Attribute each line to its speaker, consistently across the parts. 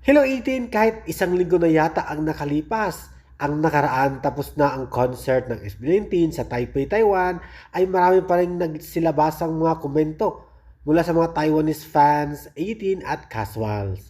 Speaker 1: Hello 18, kahit isang linggo na yata ang nakalipas, ang nakaraan tapos na ang concert ng SB19 sa Taipei, Taiwan, ay marami pa rin nagsilabasang mga komento mula sa mga Taiwanese fans, 18 at casuals.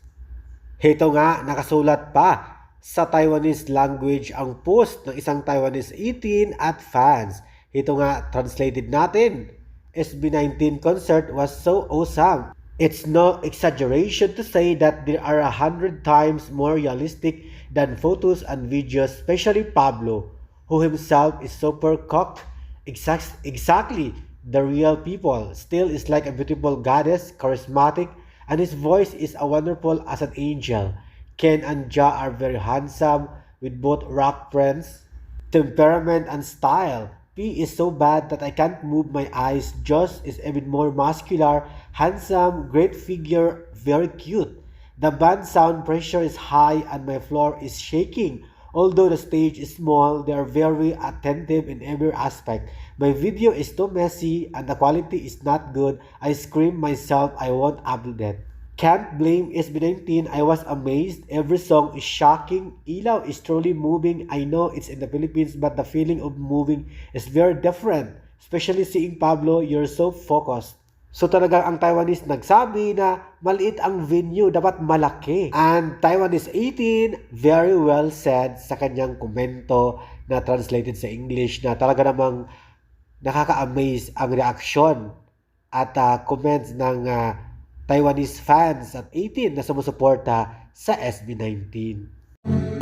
Speaker 1: Heto nga, nakasulat pa sa Taiwanese language ang post ng isang Taiwanese 18 at fans. Ito nga, translated natin. SB19 concert was so awesome. It's no exaggeration to say that they are a hundred times more realistic than photos and videos, especially Pablo, who himself is super cocked. Exact, exactly, the real people. Still is like a beautiful goddess, charismatic, and his voice is a wonderful as an angel. Ken and Ja are very handsome with both rock friends, temperament and style. P is so bad that I can't move my eyes. Joss is even more muscular, handsome, great figure, very cute. The band sound pressure is high and my floor is shaking. Although the stage is small, they are very attentive in every aspect. My video is too messy and the quality is not good. I scream myself, I won't upload. Can't blame SB19. I was amazed. Every song is shocking. Ilaw is truly moving. I know it's in the Philippines, but the feeling of moving is very different. Especially seeing Pablo, you're so focused. So talagang ang Taiwanese nagsabi na maliit ang venue, dapat malaki. And Taiwanese 18 very well said sa kanyang komento na translated sa English na talaga namang nakaka-amaze ang reaksyon at ah, comments ng ah, Taiwanese fans at 18 na sumusuporta sa SB19.